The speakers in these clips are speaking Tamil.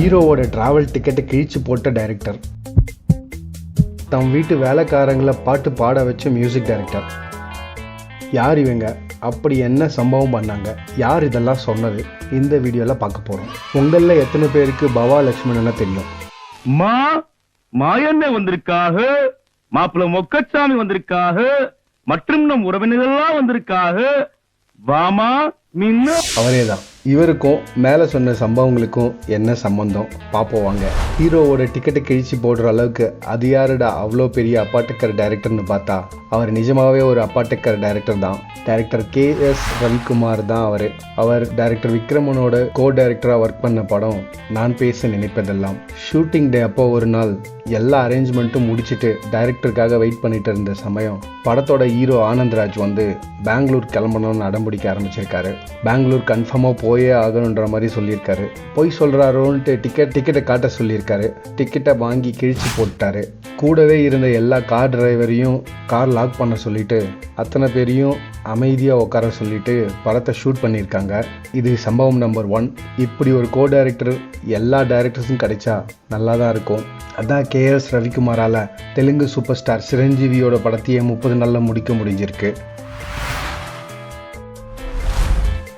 ஹீரோவோட டிராவல் டிக்கெட்டை கிழிச்சு போட்ட டைரக்டர் தம் வீட்டு வேலைக்காரங்களை பாட்டு பாட வச்ச மியூசிக் டைரக்டர் யார் இவங்க? அப்படி என்ன சம்பவம் பண்ணாங்க? யார் இதெல்லாம் சொன்னது? இந்த வீடியோவில் பார்க்க போகிறோம் உங்களில் எத்தனை பேருக்கு பவா லட்சுமணனை தெரியும்? மா மாயண்ண வந்திருக்காக மாப்பிள்ள மொக்கச்சாமி வந்திருக்காக மற்றும் நம் உறவினர்கள்லாம் வந்திருக்காக. வாமா மின்ன அவரே தான் இவருக்கும் மேலே சொன்ன சம்பவங்களுக்கும் என்ன சம்பந்தம்? பார்ப்போம் வாங்க. ஹீரோவோட டிக்கெட்டை கிழிச்சு போடுற அளவுக்கு அது யாருடா அவ்வளோ பெரிய அப்பாட்டக்கர் டைரக்டர்னு பார்த்தா? அவர் நிஜமாகவே ஒரு அப்பாட்டக்கர் டைரக்டர் தான். டைரக்டர் கே எஸ் ரவிக்குமார் தான் அவர். அவர் டைரக்டர் விக்ரமனோட கோ டைரக்டராக ஒர்க் பண்ண படம் நான் பேச நினைப்பதெல்லாம். ஷூட்டிங் டே அப்போ ஒரு நாள் எல்லா அரேஞ்ச்மெண்ட்டும் முடிச்சுட்டு டைரக்டருக்காக வெயிட் பண்ணிட்டு இருந்த சமயம் படத்தோட ஹீரோ ஆனந்த்ராஜ் வந்து பெங்களூர் கிளம்பணும்னு அடம்பிடிக்க ஆரம்பிச்சிருக்காரு. பெங்களூர் கன்ஃபார்மாக போயே ஆகணுன்ற மாதிரி சொல்லியிருக்காரு. போய் சொல்கிறாரோன்ட்டு டிக்கெட் டிக்கெட்டை காட்ட சொல்லியிருக்காரு. டிக்கெட்டை வாங்கி கிழிச்சு போட்டாரு கூடவே இருந்த எல்லா கார் டிரைவரையும் கார் லாக் பண்ண சொல்லிட்டு அத்தனை பேரையும் அமைதியாக உட்கார சொல்லிட்டு படத்தை ஷூட் பண்ணியிருக்காங்க. இது சம்பவம் நம்பர் ஒன் இப்படி ஒரு கோ டைரக்டர் எல்லா டைரக்டர்ஸும் கிடைச்சா நல்லா தான் இருக்கும். அதான் கேஎஸ் ரவிக்குமாரால் தெலுங்கு சூப்பர் ஸ்டார் சிரஞ்சீவியோட படத்தையே முப்பது நாளில் முடிக்க முடிஞ்சிருக்கு.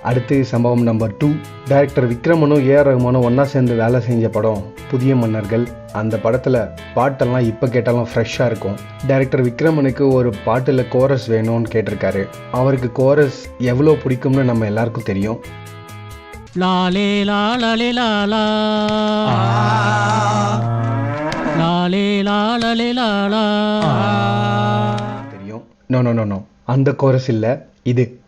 அடுத்து சம்பவம் நம்பர் டூ டைரக்டர் விக்ரமனும் ஏஆர் ரஹ்மானும் ஒன்றா சேர்ந்து வேலை செஞ்ச படம். புதிய மன்னர்கள். அந்த படத்தில் பாட்டெல்லாம் இப்போ கேட்டாலும் ஃப்ரெஷ்ஷாக இருக்கும். டைரக்டர் விக்ரமனுக்கு ஒரு பாட்டில் கோரஸ் வேணும்னு கேட்டிருக்காரு. அவருக்கு கோரஸ் எவ்வளோ பிடிக்கும்னு நம்ம எல்லாருக்கும் தெரியும். லாலே லாலே லாலா லாலே லாலே லாலா தெரியும். நோ நோ நோ நோ அந்த கோரஸ் இல்லை. இது.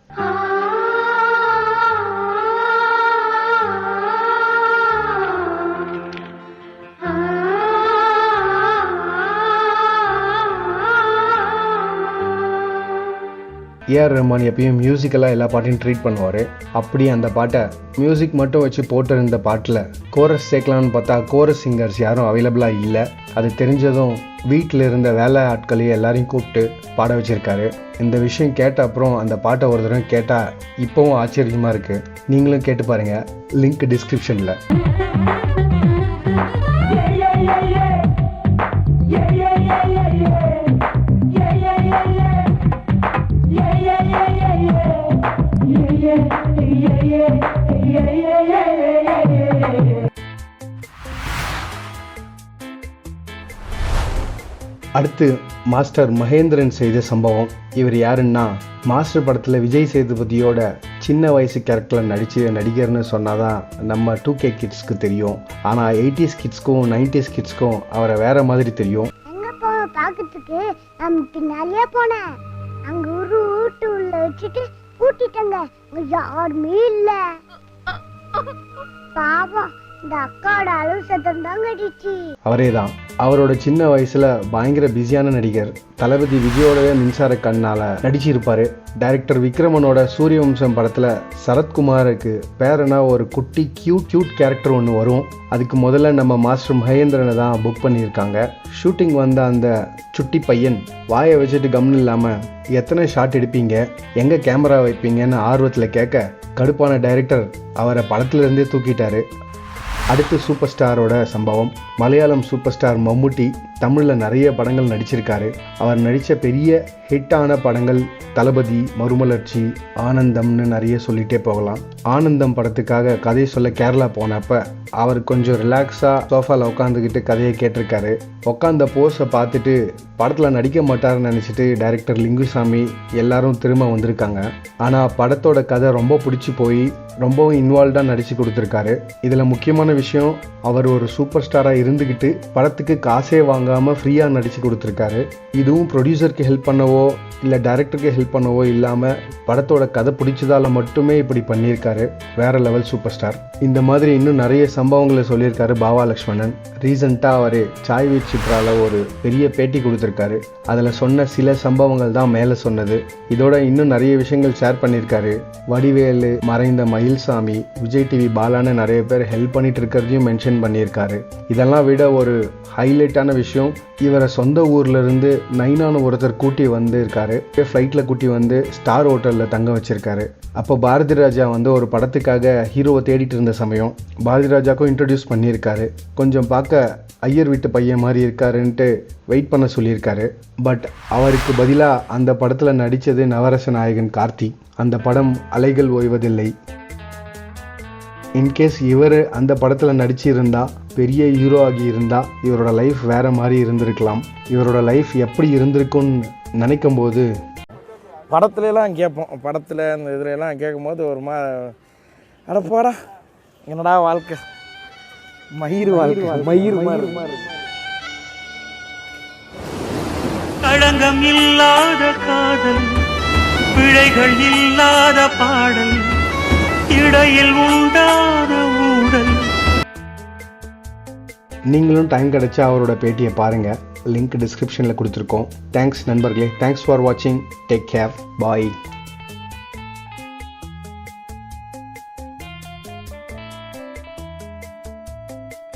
ஏஆர் ரஹ்மான் எப்பயும் மியூசிக்கலாக எல்லா பாட்டையும் ட்ரீட் பண்ணுவார். அப்படி அந்த பாட்டை மியூசிக் மட்டும் வச்சு போட்டிருந்த பாட்டில் கோரஸ் சேர்க்கலான்னு பார்த்தா கோரஸ் சிங்கர்ஸ் யாரும் அவைலபிளாக இல்லை. அது தெரிஞ்சதும் வீட்டில் இருந்த வேலை ஆட்களையும் எல்லாரையும் கூப்பிட்டு பாட வச்சுருக்காரு. இந்த விஷயம் கேட்ட அப்புறம் அந்த பாட்டை ஒரு தடவை கேட்டால் இப்போவும் ஆச்சரியமாக இருக்குது நீங்களும் கேட்டு பாருங்கள் லிங்க் டிஸ்கிரிப்ஷனில் அடுத்து மாஸ்டர் மகேந்திரன் செய்த சம்பவம். இவர் யாருன்னா மாஸ்டர் படத்தில் விஜய் சேதுபதியோட சின்ன வயசு கேரக்டரில் நடித்த நடிகர்னு சொன்னால் தான் நம்ம டூ கே கிட்ஸ்க்கு தெரியும். ஆனால் எயிட்டிஸ் கிட்ஸ்க்கும் நைன்டிஸ் கிட்ஸ்க்கும் அவரை வேற மாதிரி தெரியும். பார்க்கறதுக்கு போன பாக்கிறதுக்கு பின்னாலேயே போனேன். அங்க ஒரு ஊட்டு உள்ள வச்சுட்டு பூட்டிட்டங்க யாருமே இல்ல. பாவம். இந்த அக்காவோட அழுவு சத்தம் தான் கட்டிச்சு. அவரே தான் அவரோட சின்ன வயசுல பயங்கர பிஸியான நடிகர். தளபதி விஜயோடவே மின்சார கண்ணால நடிச்சிருப்பாரு. டைரக்டர் விக்ரமனோட சூரியவம்சம் படத்துல சரத்குமாருக்கு பேரனா ஒரு குட்டி கியூட் கியூட் கேரக்டர் ஒன்று வரும். அதுக்கு முதல்ல நம்ம மாஸ்டர் மகேந்திரனை தான் புக் பண்ணியிருக்காங்க. ஷூட்டிங் வந்த அந்த சுட்டி பையன் வாயை வச்சுட்டு கம்னு இல்லாமல் எத்தனை ஷாட் எடுப்பீங்க? எங்கே கேமரா வைப்பீங்கன்னு ஆர்வத்தில் கேட்க கடுப்பான டைரக்டர் அவரை படத்துலேருந்தே தூக்கிட்டாரு. அடுத்து சூப்பர் ஸ்டாரோட சம்பவம். மலையாளம் சூப்பர் ஸ்டார் மம்முட்டி தமிழில் நிறைய படங்கள் நடிச்சிருக்காரு. அவர் நடித்த பெரிய ஹிட்டான படங்கள் தளபதி மறுமலர்ச்சி ஆனந்தம்னு நிறைய சொல்லிகிட்டே போகலாம். ஆனந்தம் படத்துக்காக கதை சொல்ல கேரளா போனப்ப அவர் கொஞ்சம் ரிலாக்ஸாக சோஃபாவில் உட்காந்துக்கிட்டு கதையை கேட்டிருக்காரு. உட்காந்த போஸை பார்த்துட்டு படத்தில் நடிக்க மாட்டாருன்னு நினச்சிட்டு டைரக்டர் லிங்குசாமி எல்லாரும் திரும்ப வந்திருக்காங்க. ஆனால் படத்தோட கதை ரொம்ப பிடிச்சி போய் ரொம்பவும் இன்வால்வ்டாக நடித்து கொடுத்துருக்காரு. இதில் முக்கியமான விஷயம் அவர் ஒரு சூப்பர் ஸ்டாராக இருந்துக்கிட்டு படத்துக்கு காசே வாங்காமல் ஃப்ரீயாக நடித்து கொடுத்துருக்காரு. இதுவும் ப்ரொடியூசருக்கு ஹெல்ப் பண்ணவோ இல்லை டைரக்டருக்கு ஹெல்ப் பண்ணவோ இல்லாமல் படத்தோட கதை பிடிச்சதால மட்டுமே இப்படி பண்ணியிருக்காரு. வேற லெவல் சூப்பர் ஸ்டார் இந்த மாதிரி இன்னும் நிறைய சம்பவங்களை சொல்லியிருக்காரு பாவா லக்ஷ்மணன் ரீசண்டாக அவர் சாய் வீட் சித்ரால ஒரு பெரிய பேட்டி கொடுத்துருக்காரு. அதில் சொன்ன சில சம்பவங்கள் தான் மேலே சொன்னது. இதோட இன்னும் நிறைய விஷயங்கள் ஷேர் பண்ணியிருக்காரு. வடிவேலு மறைந்த மயில்சாமி விஜய் டிவி பாலான்னு நிறைய பேர் ஹெல்ப் பண்ணிட்டு இருக்கிறதையும் மென்ஷன் பண்ணியிருக்காரு. இதெல்லாம் விட ஒரு ஹைலைட்டான விஷயம் இவரை சொந்த ஊர்லேருந்து நைனான ஒருத்தர் கூட்டி வந்து இருக்காரு ஃப்ளைட்டில் கூட்டி வந்து ஸ்டார் ஹோட்டலில் தங்க வச்சுருக்காரு. அப்போ பாரதி ராஜா வந்து ஒரு படத்துக்காக ஹீரோவை தேடிட்டு இருந்த சமயம் பாரதி ராஜாக்கும் இன்ட்ரடியூஸ் பண்ணியிருக்காரு. கொஞ்சம் பார்க்க ஐயர் வீட்டு பையன் மாதிரி இருக்காருன்ட்டு வெயிட் பண்ண சொல்லியிருக்காரு. பட் அவருக்கு பதிலாக அந்த படத்தில் நடித்தது நவரச நாயகன் கார்த்தி. அந்த படம் அலைகள் ஓய்வதில்லை. இன்கேஸ் இவர் அந்த படத்தில் நடிச்சிருந்தா பெரிய ஹீரோ ஆகி இருந்தா இவரோட லைஃப் வேற மாதிரி இருந்திருக்கலாம். இவரோட லைஃப் எப்படி இருந்திருக்கும்னு நினைக்கும் போது படத்துலலாம் கேட்போம். படத்தில் அந்த இதுலலாம் கேட்கும்போது ஒரு மா அட போடா. என்னடா வாழ்க்கை? மயிர் வாழ்க்கை. மயிர் மாதிரி. களங்கம் இல்லாத காதல் பிழைகள் இல்லாத பாடல் இடையில் உண்டான ஊடல். நீங்களும் டைம் கிடைச்சா அவரோட பேட்டியை பாருங்கள் லிங்க் டிஸ்கிரிப்ஷனில் கொடுத்துருக்கோம். தேங்க்ஸ் நண்பர்களே. தேங்க்ஸ் ஃபார் வாட்சிங் டேக் கேர் பாய்